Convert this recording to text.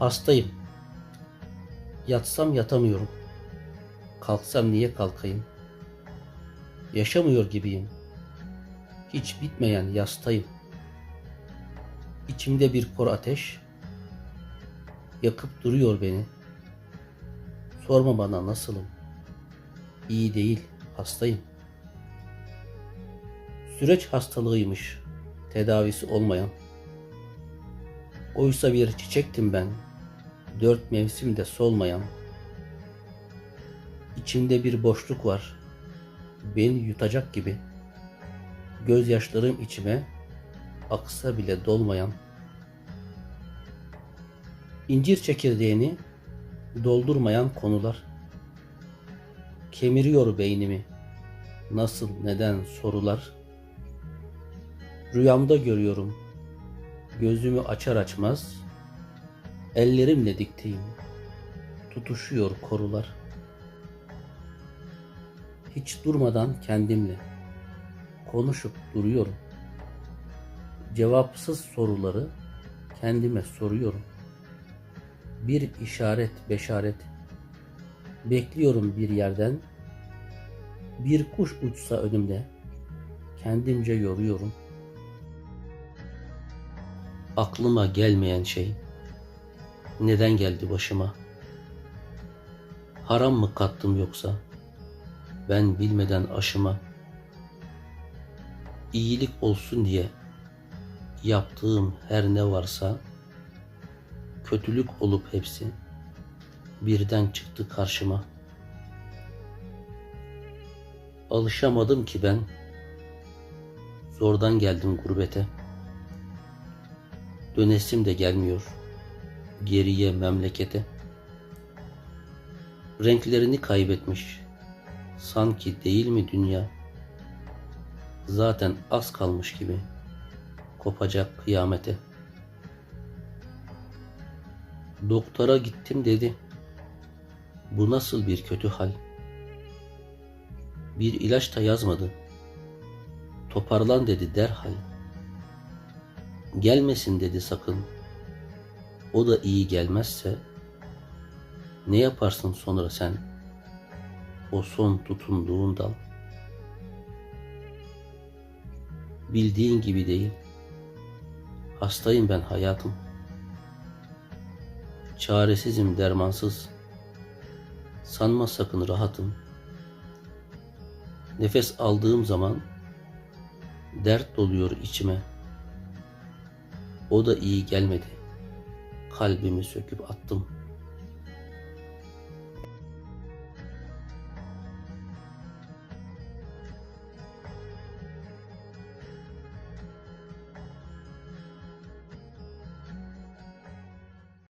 Hastayım. Yatsam yatamıyorum. Kalksam niye kalkayım? Yaşamıyor gibiyim. Hiç bitmeyen yastayım. İçimde bir kor ateş yakıp duruyor beni. Sorma bana nasılım. İyi değil, hastayım. Süreç hastalığıymış, tedavisi olmayan. Oysa bir çiçektim ben, dört mevsimde solmayan. İçimde bir boşluk var, beni yutacak gibi. Gözyaşlarım içime aksa bile dolmayan. İncir çekirdeğini doldurmayan konular. Kemiriyor beynimi. Nasıl, neden sorular. Rüyamda görüyorum. Gözümü açar açmaz ellerimle diktiğim tutuşuyor korular. Hiç durmadan kendimle konuşup duruyorum. Cevapsız soruları kendime soruyorum. Bir işaret, beşaret bekliyorum bir yerden. Bir kuş uçsa önümde kendimce yoruyorum. Aklıma gelmeyen şey neden geldi başıma? Haram mı kattım yoksa ben bilmeden aşıma? İyilik olsun diye yaptığım her ne varsa kötülük olup hepsi birden çıktı karşıma. Alışamadım ki ben. Zordan geldim gurbete. Dönesim de gelmiyor geriye memlekete. Renklerini kaybetmiş. Sanki değil mi dünya? Zaten az kalmış gibi kopacak kıyamete. Doktora gittim dedi. Bu nasıl bir kötü hal? Bir ilaç da yazmadı. Toparlan dedi derhal. Gelmesin dedi sakın. O da iyi gelmezse ne yaparsın sonra sen? O son tutunduğun dal. Bildiğin gibi değil. Hastayım ben hayatım. Çaresizim dermansız. Sanma sakın rahatım. Nefes aldığım zaman dert doluyor içime. O da iyi gelmedi. Kalbimi söküp attım.''